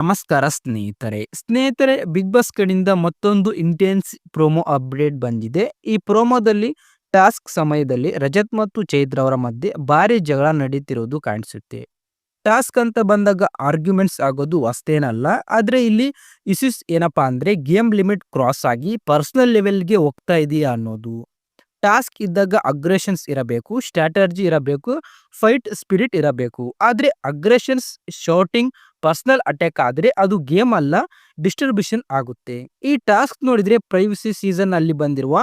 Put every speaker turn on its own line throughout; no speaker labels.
ನಮಸ್ಕಾರ ಸ್ನೇಹಿತರೆ. ಸ್ನೇಹಿತರೆ ಬಿಗ್ ಬಾಸ್ ಕಡೆಯಿಂದ ಮತ್ತೊಂದು ಇಂಟೆನ್ಸ್ ಪ್ರೋಮೋ ಅಪ್ಡೇಟ್ ಬಂದಿದೆ. ಈ ಪ್ರೋಮೋದಲ್ಲಿ ಟಾಸ್ಕ್ ಸಮಯದಲ್ಲಿ ರಜತ್ ಮತ್ತು ಚೈತ್ರ ಅವರ ಮಧ್ಯೆ ಭಾರಿ ಜಗಳ ನಡೀತಿರೋದು ಕಾಣಿಸುತ್ತೆ. ಟಾಸ್ಕ್ ಅಂತ ಬಂದಾಗ ಆರ್ಗ್ಯುಮೆಂಟ್ಸ್ ಆಗೋದು ಅಷ್ಟೇನಲ್ಲ. ಆದರೆ ಇಲ್ಲಿ ಇಶ್ಯೂಸ್ ಏನಪ್ಪಾ ಅಂದರೆ ಗೇಮ್ ಲಿಮಿಟ್ ಕ್ರಾಸ್ ಆಗಿ ಪರ್ಸನಲ್ ಲೆವೆಲ್ಗೆ ಹೋಗ್ತಾ ಇದೆಯಾ ಅನ್ನೋದು. ಟಾಸ್ಕ್ ಇದ್ದಾಗ ಅಗ್ರೆಷನ್ಸ್ ಇರಬೇಕು ಸ್ಟ್ರಾಟರ್ಜಿ ಇರಬೇಕು ಫೈಟ್ ಸ್ಪಿರಿಟ್ ಇರಬೇಕು. ಆದರೆ ಅಗ್ರೆಷನ್ಸ್ ಶೌಟಿಂಗ್ ಪರ್ಸನಲ್ ಅಟ್ಯಾಕ್ ಆದ್ರೆ ಅದು ಗೇಮ್ ಅಲ್ಲ, ಡಿಸ್ಟ್ರಿಬ್ಯೂಷನ್ ಆಗುತ್ತೆ. ಈ ಟಾಸ್ಕ್ ನೋಡಿದ್ರೆ ಪ್ರೈವಸಿ ಸೀಸನ್ ಅಲ್ಲಿ ಬಂದಿರುವ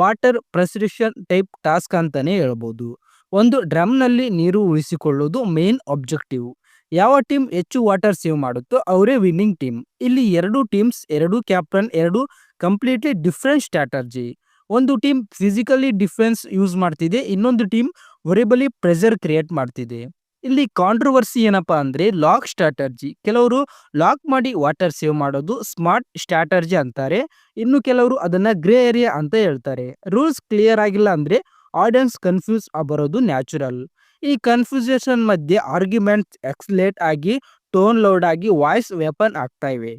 ವಾಟರ್ ಪ್ರೆಸ್ರಿಷನ್ ಟೈಪ್ ಟಾಸ್ಕ್ ಅಂತಾನೆ ಹೇಳ್ಬೋದು. ಒಂದು ಡ್ರಮ್ನಲ್ಲಿ ನೀರು ಉಳಿಸಿಕೊಳ್ಳೋದು ಮೇನ್ ಆಬ್ಜೆಕ್ಟಿವ್ ಯಾವ ಟೀಮ್ ಹೆಚ್ಚು ವಾಟರ್ ಸೇವ್ ಮಾಡುತ್ತೋ ಅವರೇ ವಿನ್ನಿಂಗ್ ಟೀಮ್. ಇಲ್ಲಿ ಎರಡು ಟೀಮ್ಸ್, ಎರಡು ಕ್ಯಾಪ್ಟನ್, ಎರಡು ಕಂಪ್ಲೀಟ್ಲಿ ಡಿಫ್ರೆಂಟ್ ಸ್ಟ್ರಾಟರ್ಜಿ ಒಂದು ಟೀಮ್ ಫಿಸಿಕಲಿ ಡಿಫೆನ್ಸ್ ಯೂಸ್ ಮಾಡ್ತಿದೆ, ಇನ್ನೊಂದು ಟೀಮ್ ವರೆಬಲಿ ಪ್ರೆಷರ್ ಕ್ರಿಯೇಟ್ ಮಾಡ್ತಿದೆ. ಇಲ್ಲಿ ಕಾಂಟ್ರವರ್ಸಿ ಏನಪ್ಪಾ ಅಂದ್ರೆ ಲಾಕ್ ಸ್ಟ್ರಾಟರ್ಜಿ ಕೆಲವರು ಲಾಕ್ ಮಾಡಿ ವಾಟರ್ ಸೇವ್ ಮಾಡೋದು ಸ್ಮಾರ್ಟ್ ಸ್ಟ್ರಾಟರ್ಜಿ ಅಂತಾರೆ. ಇನ್ನು ಕೆಲವರು ಅದನ್ನ ಗ್ರೇ ಏರಿಯಾ ಅಂತ ಹೇಳ್ತಾರೆ. ರೂಲ್ಸ್ ಕ್ಲಿಯರ್ ಆಗಿಲ್ಲ ಅಂದ್ರೆ ಆಡಿಯನ್ಸ್ ಕನ್ಫ್ಯೂಸ್ ಬರೋದು ನ್ಯಾಚುರಲ್ ಈ ಕನ್ಫ್ಯೂಸೇಷನ್ ಮಧ್ಯೆ ಆರ್ಗ್ಯುಮೆಂಟ್ಸ್ ಎಕ್ಸ್ಲೇಟ್ ಆಗಿ ಟೋನ್ ಲೌಡ್ ಆಗಿ ವಾಯ್ಸ್ ವೆಪನ್ ಆಗ್ತಾ ಇವೆ.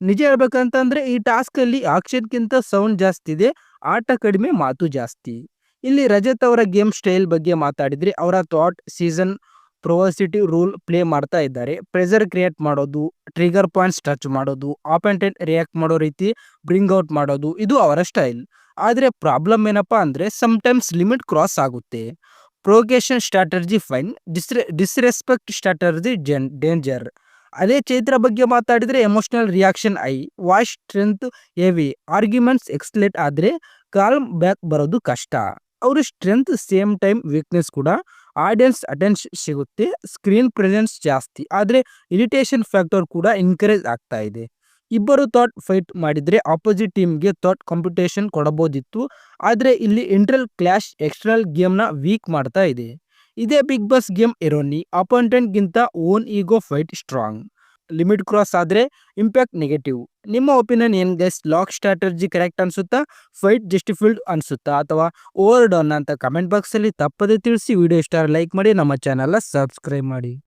ನಿಜ ಹೇಳ್ಬೇಕಂತಂದ್ರೆ ಈ ಟಾಸ್ಕ್ ಅಲ್ಲಿ ಆಕ್ಷನ್ಗಿಂತ ಸೌಂಡ್ ಜಾಸ್ತಿ ಇದೆ, ಆಟ ಕಡಿಮೆ ಮಾತು ಜಾಸ್ತಿ. ಇಲ್ಲಿ ರಜತ್ ಅವರ ಗೇಮ್ ಸ್ಟೈಲ್ ಬಗ್ಗೆ ಮಾತಾಡಿದ್ರೆ ಅವರ thought season provocative role play ಮಾಡ್ತಾ ಇದ್ದಾರೆ. ಪ್ರೆಷರ್ ಕ್ರಿಯೇಟ್ ಮಾಡೋದು, ಟ್ರಿಗರ್ ಪಾಯಿಂಟ್ಸ್ ಟಚ್ ಮಾಡೋದು ಆಪೆಂಟೆಂಟ್ ರಿಯಾಕ್ಟ್ ಮಾಡೋ ರೀತಿ ಬ್ರಿಂಗ್ ಔಟ್ ಮಾಡೋದು, ಇದು ಅವರ ಸ್ಟೈಲ್. ಆದರೆ ಪ್ರಾಬ್ಲಮ್ ಏನಪ್ಪಾ ಅಂದರೆ ಟೈಮ್ಸ್ ಲಿಮಿಟ್ ಕ್ರಾಸ್ ಆಗುತ್ತೆ. ಪ್ರೊಗೇಷನ್ ಸ್ಟ್ರಾಟರ್ಜಿ ಫೈನ್, ಡಿಸ್ರೆ, ಡಿಸ್ರೆಸ್ಪೆಕ್ಟ್ ಸ್ಟ್ರಾಟರ್ಜಿ ಜೆನ್, ಡೇಂಜರ್. ಅದೇ ಚೈತ್ರ ಬಗ್ಗೆ ಮಾತಾಡಿದರೆ emotional reaction high, voice strength heavy, arguments escalate ಆದರೆ ಕಾಲ್ ಬ್ಯಾಕ್ ಬರೋದು ಕಷ್ಟ. ಅವರು ಸ್ಟ್ರೆಂತ್ ಸೇಮ್ ಟೈಮ್ ವೀಕ್ನೆಸ್ ಕೂಡ ಆಡಿಯನ್ಸ್ ಅಟೆನ್ಷನ್ ಸಿಗುತ್ತೆ ಸ್ಕ್ರೀನ್ ಪ್ರೆಸೆನ್ಸ್ ಜಾಸ್ತಿ. ಆದರೆ ಇರಿಟೇಷನ್ ಫ್ಯಾಕ್ಟರ್ ಕೂಡ ಇನ್ಕರೇಜ್ ಆಗ್ತಾ ಇದೆ. ಇಬ್ಬರು ಥಾಟ್ ಫೈಟ್ ಮಾಡಿದ್ರೆ ಆಪೋಸಿಟ್ ಟೀಮ್ಗೆ ಥಾಟ್ ಕಾಂಪಿಟೇಷನ್ ಕೊಡಬಹುದಿತ್ತು ಆದರೆ ಇಲ್ಲಿ ಇಂಟ್ರಲ್ ಕ್ಲಾಶ್ ಎಕ್ಸ್ಟರ್ನಲ್ ಗೇಮ್ನ ವೀಕ್ ಮಾಡ್ತಾ ಇದೆ. ಇದೇ Bigg Boss game irony ಅಪಾಯಿಂಟೆಂಟ್ಗಿಂತ own ego fight strong limit cross ಆದರೆ ಇಂಪ್ಯಾಕ್ಟ್ ನೆಗೆಟಿವ್ ನಿಮ್ಮ ಒಪಿನಿಯನ್ ಏನು ಗೈಸ್ ಲಾಕ್ ಸ್ಟ್ರಾಟರ್ಜಿ ಕರೆಕ್ಟ್ ಅನ್ಸುತ್ತಾ? ಫೈಟ್ ಜಸ್ಟಿಫೈಲ್ಡ್ ಅನ್ಸುತ್ತಾ? ಅಥವಾ ಓವರ್ ಡೌನ್ ಅಂತ ಕಮೆಂಟ್ ಬಾಕ್ಸಲ್ಲಿ ತಪ್ಪದೇ ತಿಳಿಸಿ ವಿಡಿಯೋ ಇಷ್ಟ ಲೈಕ್ ಮಾಡಿ, ನಮ್ಮ ಚಾನಲ್ನ ಸಬ್ಸ್ಕ್ರೈಬ್ ಮಾಡಿ.